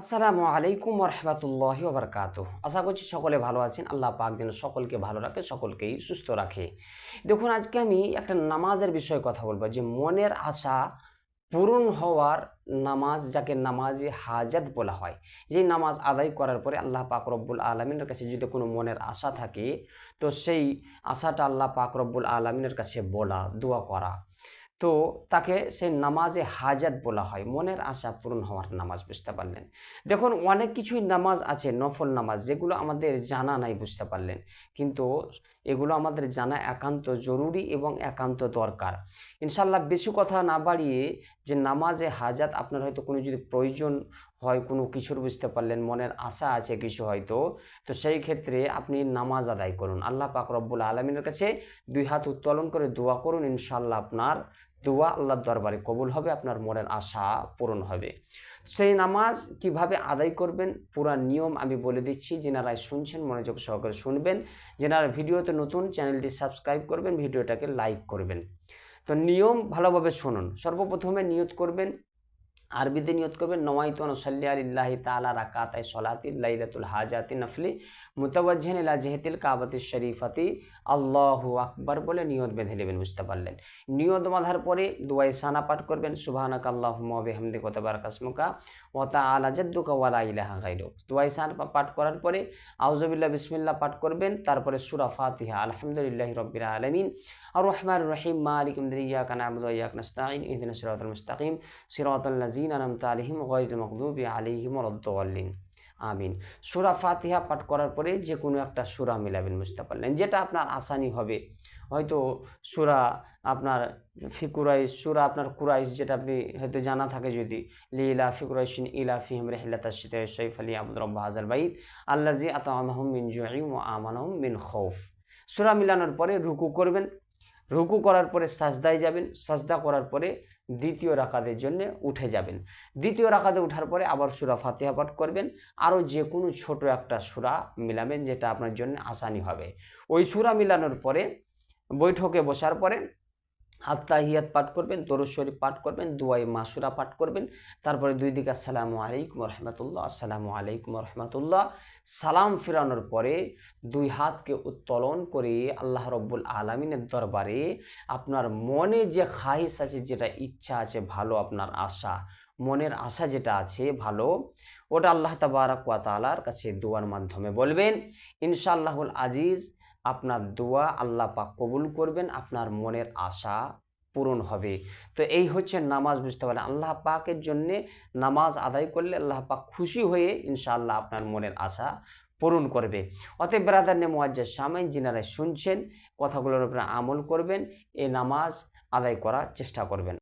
আসসালামু আলাইকুম রহমতুল্লাহি ওবরকাত আশা করছি সকলে ভালো আছেন। আল্লাহ পাক যেন সকলকে ভালো রাখে, সকলকেই সুস্থ রাখে। দেখুন, আজকে আমি একটা নামাজের বিষয়ে কথা বলব। যে মনের আশা পূরণ হওয়ার নামাজ যাকে নামাজে হাজাত বলা হয়, যেই নামাজ আদায় করার পরে আল্লাহ পাক রব্বুল আলমিনের কাছে যদি কোনো মনের আশা থাকে, তো সেই আশাটা আল্লাহ পাক রব্বুল আলমিনের কাছে বলা, দোয়া করা। তো তাকে সেই নামাজে হাজাত বলা হয়। মনের আশা পূরণ হওয়ার নামাজ বুঝতে পারলেন। দেখুন, অনেক কিছুই নামাজ আছে, নফল নামাজ, যেগুলো আমাদের জানা নাই বুঝতে পারলেন। কিন্তু এগুলো আমাদের জানা একান্ত জরুরি এবং একান্ত দরকার। ইনশাল্লাহ বেশি কথা না বাড়িয়ে যে নামাজে হাজাত আপনার হয়তো কোনো যদি প্রয়োজন হয় কোনো কিছুর বুঝতে পারলেন, মনের আশা আছে কিছু হয়তো, তো সেই ক্ষেত্রে আপনি নামাজ আদায় করুন। আল্লাহ পাক রব্বুল আলমিনের কাছে দুই হাত উত্তোলন করে দোয়া করুন ইনশাল্লাহ আপনার দোয়া আল্লাহর দরবারে কবুল হবে, আপনার মনের আশা পূরণ হবে। সেই নামাজ কীভাবে আদায় করবেন, পুরা নিয়ম আমি বলে দিচ্ছি, যেনারা শুনছেন মনোযোগ সহকারে শুনবেন, যেনারা ভিডিওতে নতুন চ্যানেলটি সাবস্ক্রাইব করবেন, ভিডিওটাকে লাইক করবেন। তো নিয়ম ভালোভাবে শুনুন, সর্বপ্রথমে নিয়ত করবেন আরবিতে নিয়ত করবেন নওয়াইতু নসাল্লি আলিল্লাহি তাআলা রাকাতাই সলাতি লাইলাতুল হাজাতি নফলি মুতাওয়াজ্জিহান ইলা জিহাতিল কাবাতিশ শরীফাতি। আল্লাহু আকবার বলে নিয়ত বেঁধে নেবেন, বুঝতে পারলেন? নিয়ত বাঁধার পরে দুয়াই সানা পাঠ করবেন সুবহানাক আল্লাহুম্মা ওয়া বিহামদিকা ওয়া তাবারাকাসমুকা ওয়া তাআলা জাদ্দুকা ওয়া লা ইলাহা গায়রুক। দুয়াই সানা পাঠ করার পরে আউযুবিল্লাহ বিসমিল্লাহ পাঠ করবেন, তারপরে সূরা ফাতিহা, আলহামদুলিল্লাহি রাব্বিল আলামিন। আর রহমান রহিম, মালিক ইয়াকা না'বুদু ওয়া ইয়াকা নাস্তাঈন। ইহদিনাস সিরাতাল মুস্তাকিম। সিরাতাল আমিন। সুরা ফাতিহা পাঠ করার পরে যে কোনো একটা সুরা মিলাবেন, বুঝতে পারলেন। যেটা আপনার আসানি হবে। হয়তো সুরা আপনার ফিকুরাইশ সুরা আপনার কুরাইশ যেটা আপনি হয়তো জানা থাকে যদি। লিলা ফিকুরাইশিন ইলা ফিহিম শিতাই সাইফ আলী আবদ রব্বা হাজাল বাইত আল্লাজি আতামাহুম মিন ওয়া আমানাহুম মিন খৌফ সূরা মিলানোর পরে রুকু করবেন। রুকু করার পরে সাজদায় যাবেন। সাজদা করার পরে দ্বিতীয় রাকাতের জন্য উঠে যাবেন। দ্বিতীয় রাকাতে উঠার পরে আবার সুরা ফাতিহা পাঠ করবেন। আরও যে কোনো ছোট একটা সুরা মিলাবেন যেটা আপনার জন্য আসানি হবে। ওই সুরা মিলানোর পরে বৈঠকে বসার পরে আত্মাহিয়াত পাঠ করবেন, দরুদ শরীফ পাঠ করবেন, দুয়াই মাসুরা পাঠ করবেন। তারপরে দুই দিকে আসসালামু আলাইকুম রহমতুল্লাহ, আসসালামু আলাইকুম রহমতুল্লাহ। সালাম ফিরানোর পরে দুই হাতকে উত্তোলন করে আল্লাহ রব্বুল আলমিনের দরবারে আপনার মনে যে খাহিস আছে, যেটা ইচ্ছা আছে, ভালো আপনার আশা মনের আশা যেটা আছে ভালো, ওটা আল্লাহ তাবারাক ওয়া তালার কাছে দোয়ার মাধ্যমে বলবেন। ইনশাআল্লাহুল আজিজ, আপনার দোয়া আল্লাহ পাক কবুল করবেন, আপনার মনের আশা পূরণ হবে। তো এই হচ্ছে নামাজ বুঝতে পারেন আল্লাহ পাকের জন্যে নামাজ আদায় করলে আল্লাহ পাক খুশি হয়ে ইনশাআল্লাহ আপনার মনের আশা পূরণ করবে। অতএব ব্রাদার নে মোয়াজ্জার সামাইন যিনারা শুনছেন, কথাগুলোর উপরে আমল করবেন এই নামাজ আদায় করার চেষ্টা করবেন।